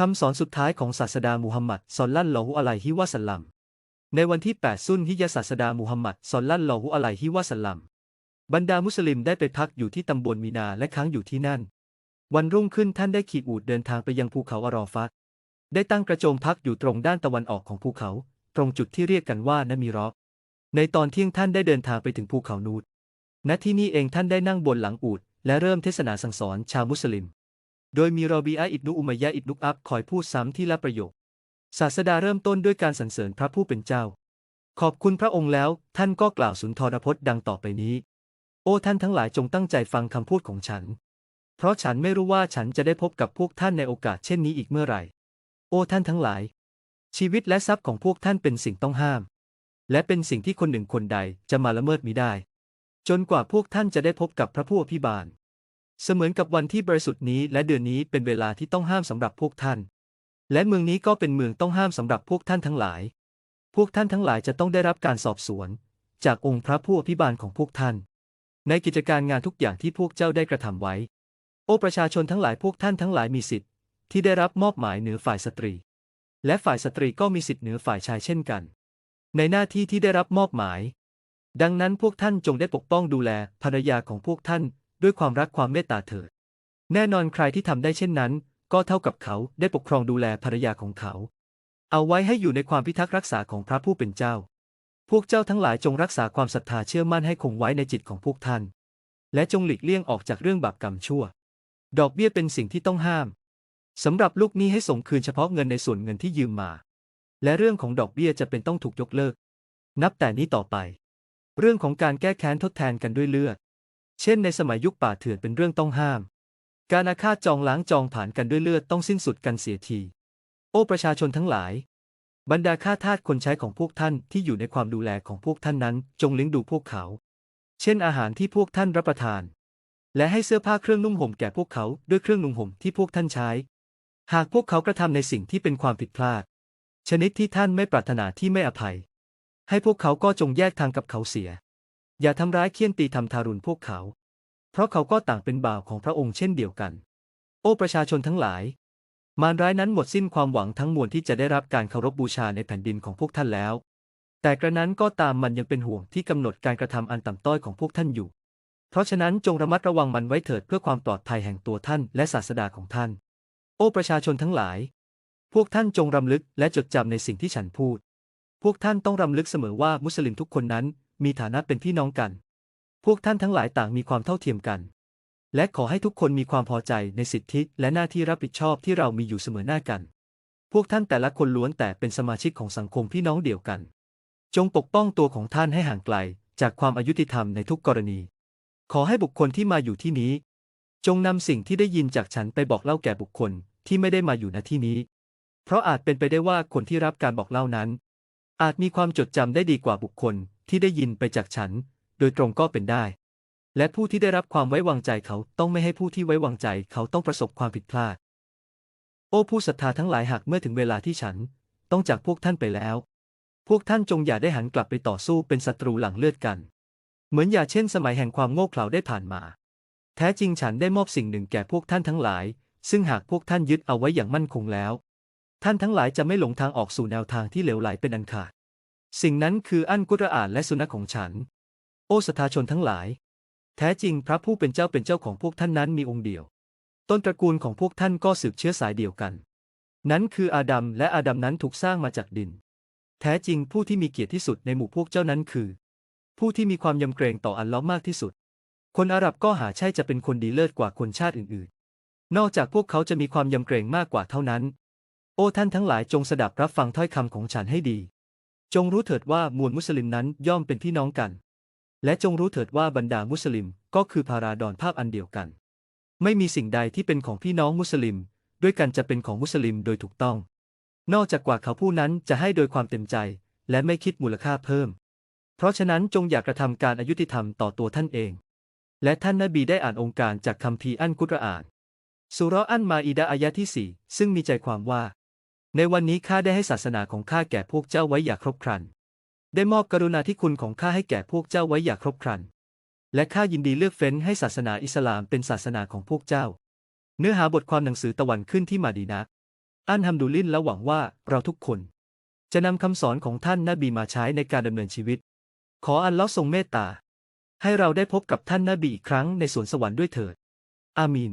คำสอนสุดท้ายของศาสดามูฮัมหมัดศ็อลลัลลอฮุอะลัยฮิวะสัลลัม ในวันที่ 8 ซุนฮิยะศาสดามูฮัมหมัดศ็อลลัลลอฮุอะลัยฮิวะสัลลัม บรรดามุสลิมได้ไปพักอยู่ที่ตำบลมีนาและค้างอยู่ที่นั่น วันรุ่งขึ้นท่านได้ขี่อูฐเดินทางไปยังภูเขาอารอฟัตได้ตั้งกระโจมพักอยู่ตรงด้านตะวันออกของภูเขา ตรงจุดที่เรียกกันว่านามีรอกในตอนเที่ยงท่านได้เดินทางไปถึงภูเขานูดณที่นี่เองท่านได้นั่งบนหลังอูฐและเริ่มเทศนาสั่งสอนชาวมุสลิม โดยมีรอบีอาอิบนุอุมัยยะอิบนุอับคอยพูดซ้ำที่ละประโยค ศาสดาเริ่มต้นด้วยการสรรเสริญพระผู้เป็นเจ้า ขอบคุณพระองค์แล้ว ท่านก็กล่าวสุนทรพจน์ดังต่อไปนี้ โอ้ท่านทั้งหลายจงตั้งใจฟังคำพูดของฉัน เพราะฉันไม่รู้ว่าฉันจะได้พบกับพวกท่านในโอกาสเช่นนี้อีกเมื่อไหร่ โอ้ท่านทั้งหลาย ชีวิตและทรัพย์ของพวกท่านเป็นสิ่งต้องห้าม และเป็นสิ่งที่คนหนึ่งคนใดจะมาละเมิดมิได้ จนกว่าพวกท่านจะได้พบกับพระผู้อภิบาล เสมือนกับวันที่บริสุทธิ์นี้และเดือนนี้เป็นเวลาที่ต้องห้ามสำหรับพวกท่าน และเมืองนี้ก็เป็นเมืองต้องห้ามสำหรับพวกท่านทั้งหลาย พวกท่านทั้งหลายจะต้องได้รับการสอบสวน จากองค์พระผู้อภิบาลของพวกท่าน ในกิจการงานทุกอย่างที่พวกเจ้าได้กระทำไว้ โอ้ประชาชนทั้งหลายพวกท่านทั้งหลายมีสิทธิ์ที่ได้รับมอบหมายเหนือฝ่ายสตรี และฝ่ายสตรีก็มีสิทธิ์เหนือฝ่ายชายเช่นกัน ในหน้าที่ที่ได้รับมอบหมาย ดังนั้นพวกท่านจงได้ปกป้องดูแลภรรยาของพวกท่าน ด้วยความรักความเมตตาเถิด แน่นอนใครที่ทำได้เช่นนั้น ก็เท่ากับเขาได้ปกครองดูแลภรรยาของเขา เอาไว้ให้อยู่ในความพิทักษ์รักษาของพระผู้เป็นเจ้า พวกเจ้าทั้งหลายจงรักษาความศรัทธาเชื่อมั่นให้คงไว้ในจิตของพวกท่าน และจงหลีกเลี่ยงออกจากเรื่องบาปกรรมชั่ว ดอกเบี้ยเป็นสิ่งที่ต้องห้ามสำหรับลูกหนี้ให้ส่งคืนเฉพาะเงินในส่วนเงินที่ยืมมา และเรื่องของดอกเบี้ยจะเป็นต้องถูกยกเลิก นับแต่นี้ต่อไป เรื่องของการแก้แค้นทดแทนกันด้วยเลือด เช่นในสมัยยุคป่าเถื่อนเป็นเรื่องต้องห้าม การอาฆาตจองล้างจองผ่านกันด้วยเลือดต้องสิ้นสุดกันเสียที โอ้ประชาชนทั้งหลาย บรรดาข้าทาสคนใช้ของพวกท่านที่อยู่ในความดูแลของพวกท่านนั้น จงเลี้ยงดูพวกเขา เช่นอาหารที่พวกท่านรับประทาน และให้เสื้อผ้าเครื่องนุ่งห่มแก่พวกเขาด้วยเครื่องนุ่งห่มที่พวกท่านใช้ หากพวกเขากระทำในสิ่งที่เป็นความผิดพลาด ชนิดที่ท่านไม่ปรารถนาที่ไม่อภัย ให้พวกเขาก็จงแยกทางกับเขาเสีย อย่าทำร้ายเคี่ยนตีทำทารุณพวกเขา เพราะเขาก็ต่างเป็นบ่าวของพระองค์เช่นเดียวกัน โอ้ประชาชนทั้งหลาย มารร้ายนั้นหมดสิ้นความหวังทั้งมวลที่จะได้รับการเคารพบูชาในแผ่นดินของพวกท่านแล้ว แต่กระนั้นก็ตามมันยังเป็นห่วงที่กำหนดการกระทำอันต่ำต้อยของพวกท่านอยู่ เพราะฉะนั้นจงระมัดระวังมันไว้เถิดเพื่อความปลอดภัยแห่งตัวท่านและศาสดาของท่าน โอ้ประชาชนทั้งหลาย พวกท่านจงรำลึกและจดจำในสิ่งที่ฉันพูด พวกท่านต้องรำลึกเสมอว่ามุสลิมทุกคนนั้น มีฐานะเป็นพี่น้องกัน พวกท่านทั้งหลายต่างมีความเท่าเทียมกัน และขอให้ทุกคนมีความพอใจในสิทธิและหน้าที่รับผิดชอบที่เรามีอยู่เสมอหน้ากัน พวกท่านแต่ละคนล้วนแต่เป็นสมาชิกของสังคมพี่น้องเดียวกัน จงปกป้องตัวของท่านให้ห่างไกล จากความอายุติธรรมในทุกกรณี ขอให้บุคคลที่มาอยู่ที่นี้ จงนำสิ่งที่ได้ยินจากฉันไปบอกเล่าแก่บุคคลที่ไม่ได้มาอยู่ณที่นี้ เพราะอาจเป็นไปได้ว่าคนที่รับการบอกเล่านั้น อาจมีความจดจำได้ดีกว่าบุคคล ที่ได้ยินไปจากฉัน โดยตรงก็เป็นได้ และผู้ที่ได้รับความไว้วางใจเขาต้องไม่ให้ผู้ที่ไว้วางใจเขาต้องประสบความผิดพลาด โอ้ผู้ศรัทธาทั้งหลายหากเมื่อถึงเวลาที่ฉัน ต้องจากพวกท่านไปแล้ว พวกท่านจงอย่าได้หันกลับไปต่อสู้เป็นศัตรูหลังเลือดกัน เหมือนอย่าเช่นสมัยแห่งความโง่เขลาได้ผ่านมา แท้จริงฉันได้มอบสิ่งหนึ่งแก่พวกท่านทั้งหลาย ซึ่งหากพวกท่านยึดเอาไว้อย่างมั่นคงแล้ว ท่านทั้งหลายจะไม่หลงทางออกสู่แนวทางที่เหลวไหลเป็นอันขาด สิ่งนั้นคืออันกุรอานและสุนัขของฉัน โอสทธาชนทั้งหลาย แท้จริงพระผู้เป็นเจ้าเป็นเจ้าของพวกท่านนั้นมีองค์เดียว ต้นตระกูลของพวกท่านก็สืบเชื้อสายเดียวกัน นั้นคืออาดัมและอาดัมนั้นถูกสร้างมาจากดิน แท้จริงผู้ที่มีเกียรติที่สุดในหมู่พวกเจ้านั้นคือ ผู้ที่มีความยำเกรงต่ออัลเลอฮ์มากที่สุด คนอาหรับก็หาใช่จะเป็นคนดีเลิศกว่าคนชาติอื่นๆ นอกจากพวกเขาจะมีความยำเกรงมากกว่าเท่านั้น โอ้ท่านทั้งหลายจงสดับรับฟังถ้อยคำของฉันให้ดี จงรู้เถิดว่ามวลมุสลิมนั้นย่อมเป็นพี่น้องกัน และจงรู้เถิดว่าบรรดามุสลิมก็คือพาราดอนภาพอันเดียวกัน ไม่มีสิ่งใดที่เป็นของพี่น้องมุสลิม ด้วยกันจะเป็นของมุสลิมโดยถูกต้อง นอกจากกว่าเขาผู้นั้นจะให้โดยความเต็มใจ และไม่คิดมูลค่าเพิ่ม เพราะฉะนั้นจงอย่ากระทำการอายุติธรรมต่อตัวท่านเอง และท่านนบีได้อ่านองค์การจากคัมภีร์อันกุรอานสุราะห์อันมาอีดะอายะที่สี่ซึ่งมีใจความว่า ในวันนี้ข้าได้ให้ศาสนาของข้าแก่พวกเจ้าไว้อย่าครบครัน ได้มอบกรุณาธิคุณของข้าให้แก่พวกเจ้าไว้อย่าครบครัน และข้ายินดีเลือกเฟ้นให้ศาสนาอิสลามเป็นศาสนาของพวกเจ้า เนื้อหาบทความหนังสือตะวันขึ้นที่มาดีนะอันฮัมดุลิลและหวังว่าเราทุกคน จะนำคำสอนของท่านนบีมาใช้ในการดำเนินชีวิต ขออัลลอฮ์ทรงเมตตา ให้เราได้พบกับท่านนบีอีกครั้งในสวนสวรรค์ด้วยเถิด อามีน